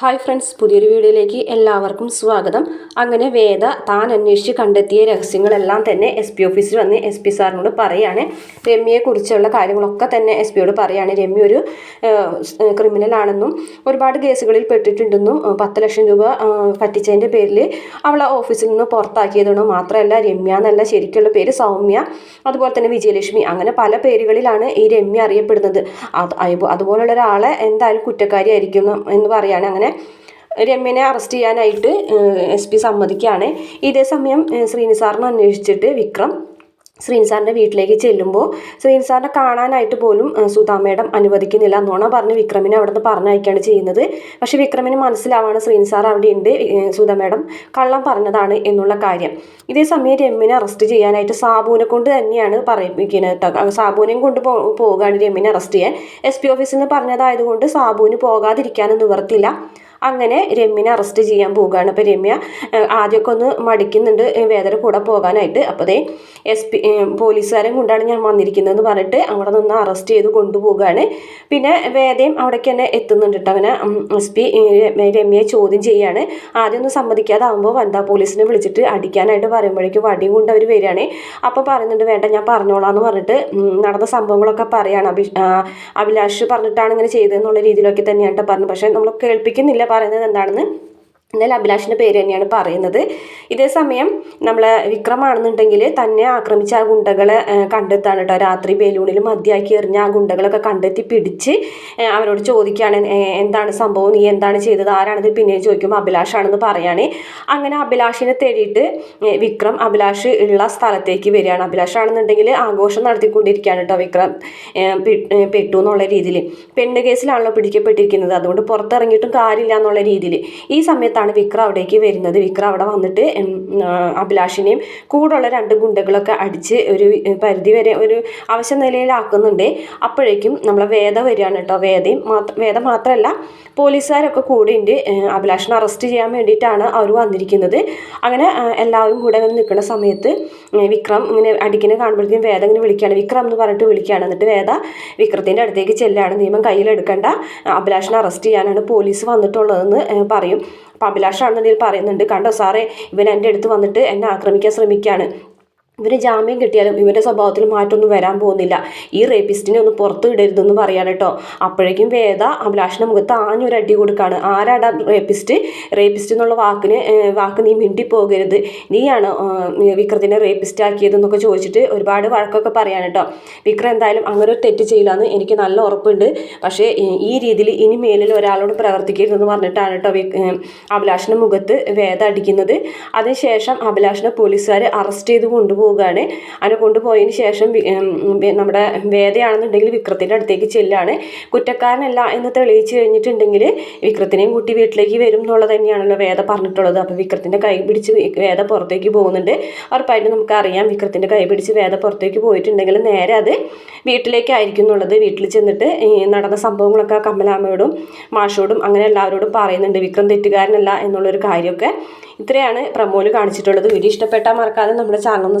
Hi friends പുതിയൊരു വീഡിയോയിലേക്ക് എല്ലാവർക്കും സ്വാഗതം. അങ്ങനെ വേദ താൻ അന്വേഷിച്ച് കണ്ടെത്തിയ രഹസ്യങ്ങളെല്ലാം തന്നെ എസ് പി ഓഫീസിൽ വന്ന് എസ് പി സാറിനോട് പറയുകയാണ് രമ്യയെക്കുറിച്ചുള്ള കാര്യങ്ങളൊക്കെ തന്നെ എസ് പിയോട് പറയുകയാണ് രമ്യ ഒരു ക്രിമിനൽ ആണെന്നും ഒരുപാട് കേസുകളിൽ പെട്ടിട്ടുണ്ടെന്നും പത്ത് ലക്ഷം രൂപ പറ്റിച്ചതിന്റെ പേരിൽ അവളെ ഓഫീസിൽ നിന്ന് പുറത്താക്കിയതെന്നും മാത്രമല്ല രമ്യ എന്നല്ല ശരിക്കുള്ള പേര് സൗമ്യ അതുപോലെ തന്നെ വിജയലക്ഷ്മി അങ്ങനെ പല പേരുകളിലാണ് ഈ രമ്യ അറിയപ്പെടുന്നത്. അതുപോലുള്ള ഒരാളെ എന്തായാലും കുറ്റക്കാരിയായിരിക്കും എന്ന് പറയുകയാണ് അങ്ങനെ രമ്യനെ അറസ്റ്റ് ചെയ്യാനായിട്ട് എസ് പി സമ്മതിക്കുകയാണ്. ഇതേ സമയം ശ്രീനിസാറിനെ അന്വേഷിച്ചിട്ട് വിക്രം ശ്രീനിസാറിന്റെ വീട്ടിലേക്ക് ചെല്ലുമ്പോൾ ശ്രീൻസാറിനെ കാണാനായിട്ട് പോലും സുധാ മേഡം അനുവദിക്കുന്നില്ല നുണ പറഞ്ഞ് വിക്രമിനെ അവിടെ നിന്ന് പറഞ്ഞയക്കുകയാണ് ചെയ്യുന്നത്. പക്ഷേ വിക്രമിന് മനസ്സിലാവാണ് ശ്രീനിസാർ അവിടെ ഉണ്ട് സുധാ മേഡം കള്ളം പറഞ്ഞതാണ് എന്നുള്ള കാര്യം. ഇതേ സമയം രമ്യനെ അറസ്റ്റ് ചെയ്യാനായിട്ട് സാബുവിനെ കൊണ്ട് തന്നെയാണ് പറയിപ്പിക്കുന്നത് കേട്ടോ. സാബുവിനെയും കൊണ്ട് പോകുകയാണ് രമ്യനെ അറസ്റ്റ് ചെയ്യാൻ. എസ് പി ഓഫീസിൽ നിന്ന് പറഞ്ഞതായതുകൊണ്ട് സാബുവിന് പോകാതിരിക്കാനും നിവർത്തില്ല അങ്ങനെ രമ്യനെ അറസ്റ്റ് ചെയ്യാൻ പോവുകയാണ്. അപ്പോൾ രമ്യ ആദ്യമൊക്കെ ഒന്ന് മടിക്കുന്നുണ്ട് വേദന കൂടെ പോകാനായിട്ട്. അപ്പോൾ ദേ എസ് പി പോലീസുകാരെ കൊണ്ടാണ് ഞാൻ വന്നിരിക്കുന്നതെന്ന് പറഞ്ഞിട്ട് അവിടെ നിന്ന് അറസ്റ്റ് ചെയ്ത് കൊണ്ടുപോവുകയാണ്. പിന്നെ വേദയും അവിടേക്ക് തന്നെ എത്തുന്നുണ്ട് കേട്ടോ അങ്ങനെ. എസ് പി രമ്യയെ ചോദ്യം ചെയ്യാണ്. ആദ്യം ഒന്നും സമ്മതിക്കാതാവുമ്പോൾ വനിതാ പോലീസിനെ വിളിച്ചിട്ട് അടിക്കാനായിട്ട് പറയുമ്പോഴേക്കും വടിയും കൊണ്ട് അവർ വരികയാണ്. അപ്പോൾ പറയുന്നുണ്ട് വേണ്ട ഞാൻ പറഞ്ഞോളാം എന്ന് പറഞ്ഞിട്ട് നടന്ന സംഭവങ്ങളൊക്കെ പറയാണ്. അഭി അഭിലാഷ് പറഞ്ഞിട്ടാണ് ഇങ്ങനെ ചെയ്തതെന്നുള്ള രീതിയിലൊക്കെ തന്നെയാണ് പറഞ്ഞത്. പക്ഷേ നമ്മൾ കേൾപ്പിക്കുന്നില്ല പറയുന്നത് എന്താണെന്ന് എന്നാൽ അഭിലാഷിന്റെ പേര് തന്നെയാണ് പറയുന്നത്. ഇതേ സമയം നമ്മൾ വിക്രമാണെന്നുണ്ടെങ്കിൽ തന്നെ ആക്രമിച്ച ആ ഗുണ്ടകളെ കണ്ടെത്താണ് കേട്ടോ. രാത്രി ബേലൂണിൽ മദ്യമാക്കി എറിഞ്ഞ ആ ഗുണ്ടകളൊക്കെ കണ്ടെത്തി പിടിച്ച് അവരോട് ചോദിക്കുകയാണ് എന്താണ് സംഭവം? നീ എന്താണ് ചെയ്തത്? ആരാണിത്? പിന്നെ ചോദിക്കുമ്പോൾ അഭിലാഷാണെന്ന് പറയാണ്. അങ്ങനെ അഭിലാഷിനെ തേടിയിട്ട് വിക്രം അഭിലാഷ് ഉള്ള സ്ഥലത്തേക്ക് വരികയാണ്. അഭിലാഷാണെന്നുണ്ടെങ്കിൽ ആഘോഷം നടത്തിക്കൊണ്ടിരിക്കുകയാണ് കേട്ടോ വിക്രം പെട്ടു എന്നുള്ള രീതിയിൽ. പെണ്ണ് കേസിലാണല്ലോ പിടിക്കപ്പെട്ടിരിക്കുന്നത്. അതുകൊണ്ട് പുറത്തിറങ്ങിയിട്ടും കാര്യമില്ല എന്നുള്ള രീതിയിൽ. ഈ സമയത്താണ് വിക്രം അവിടേക്ക് വരുന്നത്. വിക്രം അവിടെ വന്നിട്ട് അഭിലാഷിനെയും കൂടെയുള്ള രണ്ട് ഗുണ്ടകളൊക്കെ അടിച്ച് ഒരു പരിധി വരെ ഒരു അവശ്യ നിലയിലാക്കുന്നുണ്ട്. അപ്പോഴേക്കും നമ്മളെ വേദ വരികയാണ് കേട്ടോ. വേദയും മാത്രം വേദ മാത്രമല്ല പോലീസുകാരൊക്കെ ഉണ്ട് അഭിലാഷിനെ അറസ്റ്റ് ചെയ്യാൻ വേണ്ടിയിട്ടാണ് അവർ വന്നിരിക്കുന്നത്. അങ്ങനെ എല്ലാവരും കൂടെ അങ്ങനെ നിൽക്കുന്ന സമയത്ത് വിക്രം ഇങ്ങനെ അടിക്കുന്ന കാണുമ്പോഴത്തേക്കും വേദ ഇങ്ങനെ വിളിക്കുകയാണ്. വിക്രം എന്ന് പറഞ്ഞിട്ട് വിളിക്കുകയാണ്. എന്നിട്ട് വേദ വിക്രത്തിന്റെ അടുത്തേക്ക് ചെല്ലുകയാണ്. നിയമം കയ്യിലെടുക്കേണ്ട. അഭിലാഷിനെ അറസ്റ്റ് ചെയ്യാനാണ് പോലീസ് വന്നിട്ടുള്ളതെന്ന് പറയും. അഭിലാഷാണെന്നുണ്ടെങ്കിൽ പറയുന്നുണ്ട് കണ്ടോ സാറേ ഇവൻ എന്റെ അടുത്ത് വന്നിട്ട് എന്നെ ആക്രമിക്കാൻ ശ്രമിക്കുകയാണ്. ഇവന് ജാമ്യം കിട്ടിയാലും ഇവന്റെ സ്വഭാവത്തിൽ മാറ്റമൊന്നും വരാൻ പോകുന്നില്ല. ഈ റേപ്പിസ്റ്റിനെ ഒന്ന് പുറത്ത് വിടരുതെന്ന് പറയാണ് കേട്ടോ അപ്പോഴേക്കും വേദ അഭിലാഷിന്റെ മുഖത്ത് ആഞ്ഞൊരു അടി കൊടുക്കുകയാണ് ആരാടാ റേപ്പിസ്റ്റ് റേപ്പിസ്റ്റ് എന്നുള്ള വാക്കിന് വാക്ക് നീ മിണ്ടിപ്പോകരുത്. നീയാണ് വിക്രത്തിനെ റേപ്പിസ്റ്റ് ആക്കിയതെന്നൊക്കെ ചോദിച്ചിട്ട് ഒരുപാട് വഴക്കൊക്കെ പറയാണ് കേട്ടോ വിക്രം എന്തായാലും അങ്ങനെ ഒരു തെറ്റ് ചെയ്യില്ലെന്ന് എനിക്ക് നല്ല ഉറപ്പുണ്ട്. പക്ഷേ ഈ- രീതിയിൽ ഇനി മേലിൽ ഒരാളോട് പ്രവർത്തിക്കരുതെന്ന് പറഞ്ഞിട്ടാണ് കേട്ടോ അഭിലാഷിന്റെ മുഖത്ത് വേദ അടിക്കുന്നത്. അതിനുശേഷം അഭിലാഷിനെ പോലീസുകാർ അറസ്റ്റ് ചെയ്ത് കൊണ്ടുപോവുകയാണ് അങ്ങനെ കൊണ്ടുപോയതിന് ശേഷം നമ്മുടെ വേദയാണെന്നുണ്ടെങ്കിൽ വിക്രത്തിന്റെ അടുത്തേക്ക് ചെല്ലാണ്. കുറ്റക്കാരനല്ല എന്ന് തെളിയിച്ചു കഴിഞ്ഞിട്ടുണ്ടെങ്കിൽ വിക്രത്തിനെയും കൂട്ടി വീട്ടിലേക്ക് വരും എന്നുള്ളത് തന്നെയാണല്ലോ വേദ പറഞ്ഞിട്ടുള്ളത്. അപ്പോൾ വിക്രത്തിന്റെ കൈ പിടിച്ച് വേദ പുറത്തേക്ക് പോകുന്നുണ്ട്. ഉറപ്പായിട്ടും നമുക്കറിയാം വിക്രത്തിന്റെ കൈ പിടിച്ച് വേദ പുറത്തേക്ക് പോയിട്ടുണ്ടെങ്കിൽ നേരെ അത് വീട്ടിലേക്കായിരിക്കും എന്നുള്ളത്. വീട്ടിൽ ചെന്നിട്ട് നടന്ന സംഭവങ്ങളൊക്കെ കമലാമ്മയോടും മാഷോടും അങ്ങനെ എല്ലാവരോടും പറയുന്നുണ്ട്. വിക്രം തെറ്റുകാരനല്ല എന്നുള്ളൊരു കാര്യമൊക്കെ ഇത്രയാണ് പ്രമോൽ കാണിച്ചിട്ടുള്ളത്. വീഡിയോ ഇഷ്ടപ്പെട്ടാൽ മറക്കാതെ നമ്മുടെ ചാനൽ ഒന്ന്